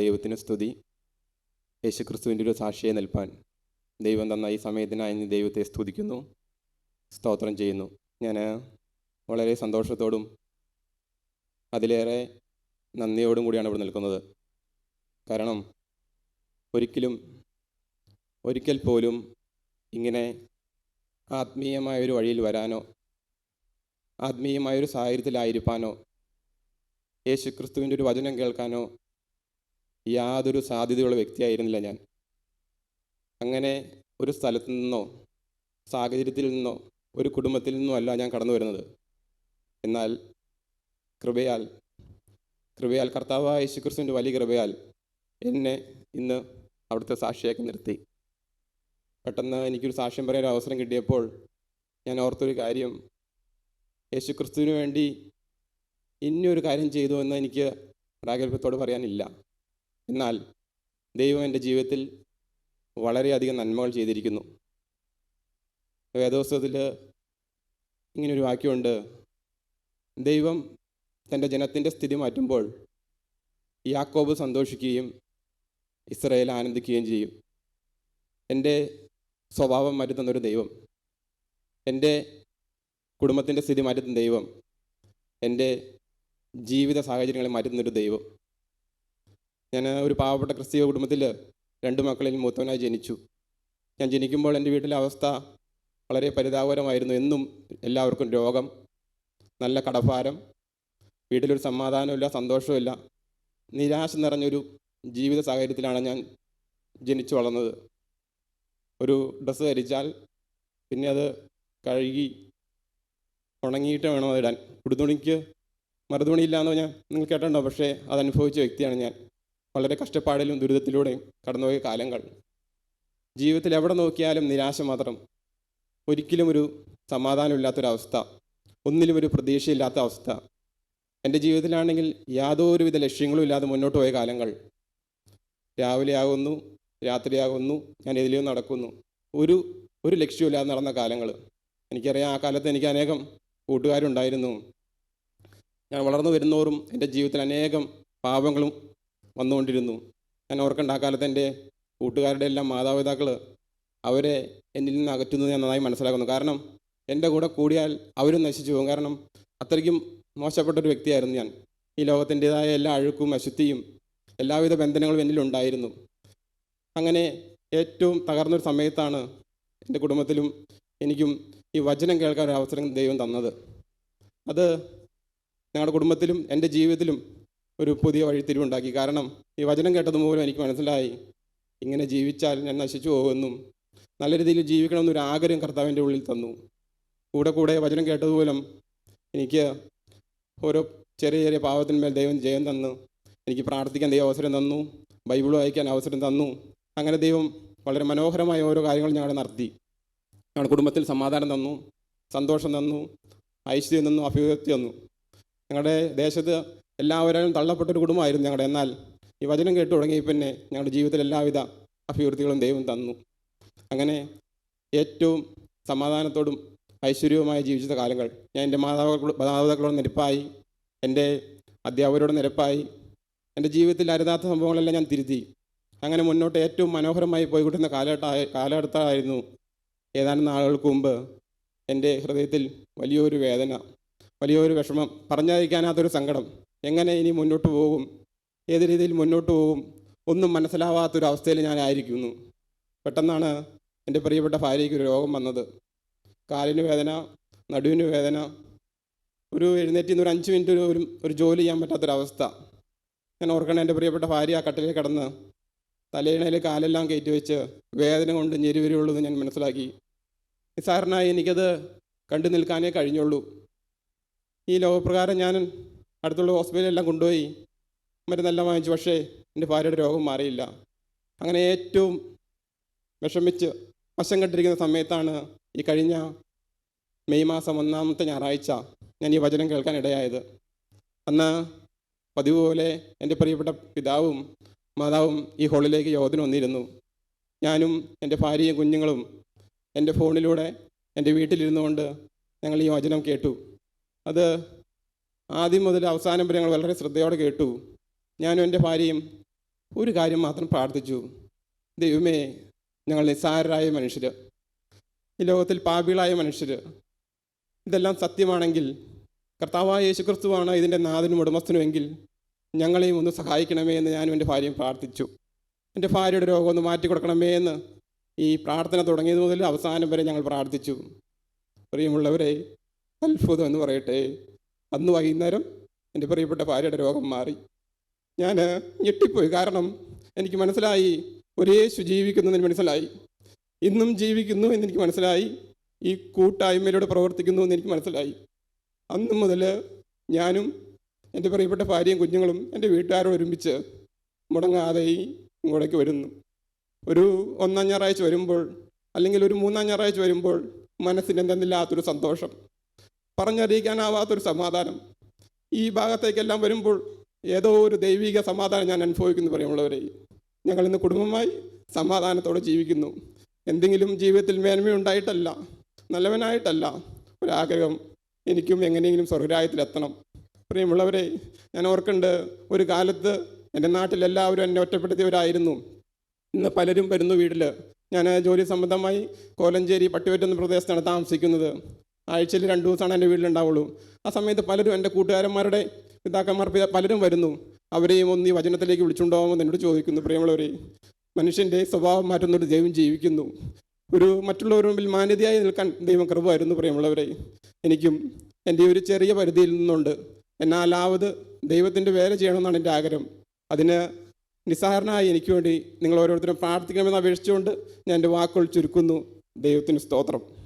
ദൈവത്തിന് സ്തുതി. യേശുക്രിസ്തുവിന്റെ ഒരു സാക്ഷിയെ നിൽപ്പാൻ ദൈവം തന്ന ഈ സമയത്തിനായി ദൈവത്തെ സ്തുതിക്കുന്നു. സ്തോത്രം ചെയ്യുന്നു. ഞാൻ വളരെ സന്തോഷത്തോടും അതിലേറെ നന്ദിയോടും കൂടിയാണ് ഇവിടെ നിൽക്കുന്നത്. കാരണം ഒരിക്കലും ഒരിക്കൽ പോലും ഇങ്ങനെ ആത്മീയമായൊരു വഴിയിൽ വരാനോ ആത്മീയമായൊരു സാഹചര്യത്തിലായിരിക്കാനോ യേശുക്രിസ്തുവിന്റെ ഒരു വചനം കേൾക്കാനോ യാതൊരു സാധ്യതയുള്ള വ്യക്തിയായിരുന്നില്ല ഞാൻ. അങ്ങനെ ഒരു സ്ഥലത്തു നിന്നോ സാഹചര്യത്തിൽ നിന്നോ ഒരു കുടുംബത്തിൽ നിന്നുമല്ല ഞാൻ കടന്നു വരുന്നത്. എന്നാൽ കൃപയാൽ കൃപയാൽ കർത്താവായ യേശുക്രിസ്തുവിന്റെ വലിയ കൃപയാൽ എന്നെ ഇന്ന് അവിടുത്തെ സാക്ഷിയാക്കി നിർത്തി. പെട്ടെന്ന് എനിക്കൊരു സാക്ഷ്യം പറയാൻ ഒരു അവസരം കിട്ടിയപ്പോൾ ഞാൻ ഓർത്തൊരു കാര്യം. യേശുക്രിസ്തുവിന് വേണ്ടി ഇനിയൊരു കാര്യം ചെയ്തു എന്ന് എനിക്ക് പ്രാഗൽഭ്യത്തോട് പറയാനില്ല. എന്നാൽ ദൈവം എന്റെ ജീവിതത്തിൽ വളരെയധികം നന്മകൾ ചെയ്തിരിക്കുന്നു. വേദോത്സവത്തിൽ ഇങ്ങനൊരു വാക്യമുണ്ട്. ദൈവം തന്റെ ജനത്തിന്റെ സ്ഥിതി മാറ്റുമ്പോൾ യാക്കോബ് സന്തോഷിക്കുകയും ഇസ്രയേൽ ആനന്ദിക്കുകയും ചെയ്യും. എന്റെ സ്വഭാവം മാറ്റുന്നൊരു ദൈവം. എന്റെ കുടുംബത്തിന്റെ സ്ഥിതി മാറ്റുന്ന ദൈവം. എന്റെ ജീവിത സാഹചര്യങ്ങളെ മാറ്റുന്നൊരു ദൈവം. ഞാൻ ഒരു പാവപ്പെട്ട ക്രിസ്തീയ കുടുംബത്തിൽ രണ്ട് മക്കളിൽ മൂത്തവനായി ജനിച്ചു. ഞാൻ ജനിക്കുമ്പോൾ എന്റെ വീട്ടിലെ അവസ്ഥ വളരെ പരിതാപകരമായിരുന്നു എന്നും എല്ലാവർക്കും രോഗം നല്ല കടഭാരം വീട്ടിലൊരു സമാധാനമില്ല സന്തോഷമില്ല നിരാശ നിറഞ്ഞൊരു ജീവിത സാഹചര്യത്തിലാണ് ഞാൻ ജനിച്ചു വളർന്നത്. ഒരു ഡ്രസ്സ് ധരിച്ചാൽ പിന്നെ അത് കഴുകി ഉണങ്ങിയിട്ട് വേണം അതിടാൻ കുടുതുണിക്ക് മറുതുണിയില്ല എന്ന് ഞാൻ നിങ്ങൾ കേട്ടിട്ടുണ്ടോ? പക്ഷേ അതനുഭവിച്ച വ്യക്തിയാണ് ഞാൻ. വളരെ കഷ്ടപ്പാടിലും ദുരിതത്തിലൂടെയും കടന്നുപോയ കാലങ്ങൾ. ജീവിതത്തിൽ എവിടെ നോക്കിയാലും നിരാശ മാത്രം. ഒരിക്കലും ഒരു സമാധാനമില്ലാത്തൊരവസ്ഥ ഒന്നിലും ഒരു പ്രതീക്ഷയില്ലാത്ത അവസ്ഥ എന്റെ ജീവിതത്തിലാണെങ്കിൽ യാതൊരുവിധ ലക്ഷ്യങ്ങളും ഇല്ലാതെ മുന്നോട്ട് പോയ കാലങ്ങൾ. രാവിലെ ആകുന്നു രാത്രിയാകുന്നു ഞാൻ എതിലും നടക്കുന്നു. ഒരു ഒരു ലക്ഷ്യമില്ലാതെ നടന്ന കാലങ്ങൾ. എനിക്കറിയാം ആ കാലത്ത് എനിക്ക് അനേകം കൂട്ടുകാരുണ്ടായിരുന്നു. ഞാൻ വളർന്നു വരുന്നോറും എന്റെ ജീവിതത്തിൽ അനേകം പാപങ്ങളും വന്നുകൊണ്ടിരുന്നു. ഞാൻ ഓർക്കേണ്ട ആ കാലത്ത് എന്റെ കൂട്ടുകാരുടെ എല്ലാം മാതാപിതാക്കൾ അവരെ എന്നിൽ നിന്ന് അകറ്റുന്നത് ഞാൻ നന്നായി മനസ്സിലാക്കുന്നു. കാരണം എന്റെ കൂടെ കൂടിയാൽ അവരും നശിച്ചു പോകും. കാരണം അത്രയ്ക്കും മോശപ്പെട്ട ഒരു വ്യക്തിയായിരുന്നു ഞാൻ. ഈ ലോകത്തിന്റെതായ എല്ലാ അഴുക്കും അശുദ്ധിയും എല്ലാവിധ ബന്ധനങ്ങളും എന്നിലുണ്ടായിരുന്നു അങ്ങനെ ഏറ്റവും തകർന്നൊരു സമയത്താണ് എന്റെ കുടുംബത്തിലും എനിക്കും ഈ വചനം കേൾക്കാൻ ഒരു അവസരം ദൈവം തന്നത്. അത് ഞങ്ങളുടെ കുടുംബത്തിലും എന്റെ ജീവിതത്തിലും ഒരു പുതിയ വഴിത്തിരിവുണ്ടാക്കി കാരണം ഈ വചനം കേട്ടത് മൂലം എനിക്ക് മനസ്സിലായി. ഇങ്ങനെ ജീവിച്ചാൽ ഞാൻ നശിച്ചു പോകുമെന്നും നല്ല രീതിയിൽ ജീവിക്കണമെന്നൊരു ആഗ്രഹം കർത്താവിന്റെ ഉള്ളിൽ തന്നു. കൂടെ കൂടെ വചനം കേട്ടതുപോലും എനിക്ക് ഓരോ ചെറിയ ചെറിയ പാവത്തിന്മേൽ ദൈവം ജയം തന്നു എനിക്ക് പ്രാർത്ഥിക്കാൻ ദൈവം അവസരം തന്നു ബൈബിൾ വായിക്കാൻ അവസരം തന്നു. അങ്ങനെ ദൈവം വളരെ മനോഹരമായ ഓരോ കാര്യങ്ങൾ ഞങ്ങളെ നടത്തി. ഞങ്ങളുടെ കുടുംബത്തിൽ സമാധാനം തന്നു സന്തോഷം തന്നു ഐശ്വര്യം തന്നു അഭിവൃദ്ധി തന്നു. ഞങ്ങളുടെ ദേശത്ത് എല്ലാവരും തള്ളപ്പെട്ട ഒരു കുടുംബമായിരുന്നു ഞങ്ങളുടെ. എന്നാൽ ഈ വചനം കേട്ടു തുടങ്ങി പിന്നെ ഞങ്ങളുടെ ജീവിതത്തിൽ എല്ലാവിധ അഭിവൃദ്ധികളും ദൈവം തന്നു. അങ്ങനെ ഏറ്റവും സമാധാനത്തോടും ഐശ്വര്യവുമായി ജീവിച്ച കാലങ്ങൾ ഞാൻ എന്റെ മാതാപിതാക്കളോട് മാതാപിതാക്കളോട് നിരപ്പായി എന്റെ അധ്യാപകരോട് നിരപ്പായി എന്റെ ജീവിതത്തിൽ അരുതാത്ത സംഭവങ്ങളെല്ലാം ഞാൻ തിരുത്തി. അങ്ങനെ മുന്നോട്ട് ഏറ്റവും മനോഹരമായി പോയിക്കൊണ്ടിരുന്ന കാലഘട്ട കാലഘട്ടമായിരുന്നു ഏതാനും നാളുകൾക്ക് മുമ്പ് എന്റെ ഹൃദയത്തിൽ വലിയൊരു വേദന വലിയൊരു വിഷമം പറഞ്ഞറിയിക്കാനാത്തൊരു സങ്കടം. എങ്ങനെ ഇനി മുന്നോട്ട് പോകും? ഏത് രീതിയിൽ മുന്നോട്ട് പോകും? ഒന്നും മനസ്സിലാവാത്തൊരു അവസ്ഥയിൽ ഞാനായിരിക്കുന്നു പെട്ടെന്നാണ് എന്റെ പ്രിയപ്പെട്ട ഭാര്യയ്ക്ക് ഒരു രോഗം വന്നത്. കാലിന് വേദന നടുവിന് വേദന ഒരു എഴുന്നേറ്റ് നിന്ന് ഒരു അഞ്ച് മിനിറ്റ് ഒരു ഒരു- ജോലി ചെയ്യാൻ പറ്റാത്തൊരവസ്ഥ. ഞാൻ ഓർക്കണം എന്റെ പ്രിയപ്പെട്ട ഭാര്യ ആ കട്ടിലിൽ കിടന്ന് തലയിണയിൽ കാലെല്ലാം കയറ്റി വെച്ച് വേദന കൊണ്ട് ഞെരുവരുള്ളൂ ഞാൻ മനസ്സിലാക്കി. നിസ്സാരനായി എനിക്കത് കണ്ടു നിൽക്കാനേ കഴിഞ്ഞുള്ളൂ. ഈ ലോകപ്രകാരം ഞാൻ അടുത്തുള്ള ഹോസ്പിറ്റലിലെല്ലാം കൊണ്ടുപോയി മരുന്നെല്ലാം വാങ്ങിച്ചു പക്ഷേ എന്റെ ഭാര്യയുടെ രോഗം മാറിയില്ല. അങ്ങനെ ഏറ്റവും വിഷമിച്ച് വശം കണ്ടിരിക്കുന്ന സമയത്താണ് ഈ കഴിഞ്ഞ മെയ് മാസം ഒന്നാമത്തെ ഞായറാഴ്ച ഞാൻ ഈ വചനം കേൾക്കാൻ ഇടയായത്. അന്ന് പതിവ് പോലെ എന്റെ പ്രിയപ്പെട്ട പിതാവും മാതാവും ഈ ഹോളിലേക്ക് യോഗത്തിന് വന്നിരുന്നു. ഞാനും എന്റെ ഭാര്യയും കുഞ്ഞുങ്ങളും എന്റെ ഫോണിലൂടെ എന്റെ വീട്ടിലിരുന്നു കൊണ്ട് ഞങ്ങൾ ഈ വചനം കേട്ടു. അത് ആദ്യം മുതൽ അവസാനം വരെ ഞങ്ങൾ വളരെ ശ്രദ്ധയോടെ കേട്ടു. ഞാനും എന്റെ ഭാര്യയും ഒരു കാര്യം മാത്രം പ്രാർത്ഥിച്ചു. ദൈവമേ ഞങ്ങൾ നിസ്സാരരായ മനുഷ്യർ ഈ ലോകത്തിൽ പാപികളായ മനുഷ്യർ ഇതെല്ലാം സത്യമാണെങ്കിൽ കർത്താവായ യേശുക്രിസ്തുവാണ് ഇതിന്റെ നാഥനും ഉടമസ്ഥനുമെങ്കിൽ ഞങ്ങളെയും ഒന്ന് സഹായിക്കണമേ എന്ന് ഞാനും എന്റെ ഭാര്യയും പ്രാർത്ഥിച്ചു. എന്റെ ഭാര്യയുടെ രോഗം ഒന്ന് മാറ്റി കൊടുക്കണമേ എന്ന് ഈ പ്രാർത്ഥന തുടങ്ങിയത് മുതൽ അവസാനം വരെ ഞങ്ങൾ പ്രാർത്ഥിച്ചു. പ്രിയമുള്ളവരെ അത്ഭുതം എന്ന് പറയട്ടെ. അന്ന് വൈകുന്നേരം എന്റെ പ്രിയപ്പെട്ട ഭാര്യയുടെ രോഗം മാറി. ഞാൻ ഞെട്ടിപ്പോയി. കാരണം എനിക്ക് മനസ്സിലായി ഒരു യേശു ജീവിക്കുന്നു എന്ന് മനസ്സിലായി. ഇന്നും ജീവിക്കുന്നു എന്നെനിക്ക് മനസ്സിലായി. ഈ കൂട്ടായ്മയിലൂടെ പ്രവർത്തിക്കുന്നു എന്ന് എനിക്ക് മനസ്സിലായി. അന്ന് മുതൽ ഞാനും എന്റെ പ്രിയപ്പെട്ട ഭാര്യയും കുഞ്ഞുങ്ങളും എന്റെ വീട്ടുകാരോട് ഒരുമിച്ച് മുടങ്ങാതെ ഇങ്ങോട്ടേക്ക് വരുന്നു. ഒരു ഒന്നാം ഞായറാഴ്ച വരുമ്പോൾ അല്ലെങ്കിൽ ഒരു മൂന്നാം ഞായറാഴ്ച വരുമ്പോൾ മനസ്സിന് എന്തെന്നില്ലാത്തൊരു സന്തോഷം. പറഞ്ഞറിയിക്കാനാവാത്തൊരു സമാധാനം. ഈ ഭാഗത്തേക്കെല്ലാം വരുമ്പോൾ ഏതോ ഒരു ദൈവിക സമാധാനം ഞാൻ അനുഭവിക്കുന്നു പറയുമുള്ളവരെ ഞങ്ങൾ ഇന്ന് കുടുംബമായി സമാധാനത്തോടെ ജീവിക്കുന്നു. എന്തെങ്കിലും ജീവിതത്തിൽ മേന്മയുണ്ടായിട്ടല്ല നല്ലവനായിട്ടല്ല ഒരാഗ്രഹം എനിക്കും എങ്ങനെയെങ്കിലും സ്വർഗരായത്തിലെത്തണം പ്രിയമുള്ളവരെ ഞാൻ ഓർക്കുന്നുണ്ട് ഒരു കാലത്ത് എന്റെ നാട്ടിലെല്ലാവരും എന്നെ ഒറ്റപ്പെടുത്തിയവരായിരുന്നു. ഇന്ന് പലരും വരുന്നു വീട്ടിൽ ഞാൻ ജോലി സംബന്ധമായി കോലഞ്ചേരി പട്ടിപറ്റ എന്ന പ്രദേശത്താണ് താമസിക്കുന്നത്. ആഴ്ചയിൽ രണ്ട് ദിവസമാണ് എന്റെ വീട്ടിലുണ്ടാവുള്ളൂ. ആ സമയത്ത് പലരും എന്റെ കൂട്ടുകാരന്മാരുടെ പിതാക്കന്മാർ പിതാ- പലരും വരുന്നു. അവരെയും ഒന്ന് ഈ വചനത്തിലേക്ക് വിളിച്ചുണ്ടാകുമെന്ന് എന്നോട് ചോദിക്കുന്നു. പ്രിയമുള്ളവരെ മനുഷ്യന്റെ സ്വഭാവം മാറ്റുന്നൊരു ദൈവം ജീവിക്കുന്നു. ഒരു മറ്റുള്ളവരുടെ മുമ്പിൽ മാന്യതയായി നിൽക്കാൻ ദൈവം കൃപമായിരുന്നു പ്രിയമുള്ളവരെ എനിക്കും എന്റെ ഒരു ചെറിയ പരിധിയിൽ നിന്നുണ്ട്. എന്നാലാവത് ദൈവത്തിന്റെ വേല ചെയ്യണമെന്നാണ് എന്റെ ആഗ്രഹം. അതിന് നിസ്സാരണമായി എനിക്ക് വേണ്ടി നിങ്ങൾ ഓരോരുത്തരും പ്രാർത്ഥിക്കണമെന്ന് അപേക്ഷിച്ചുകൊണ്ട് ഞാൻ എന്റെ വാക്കുകൾ ചുരുക്കുന്നു. ദൈവത്തിന് സ്തോത്രം.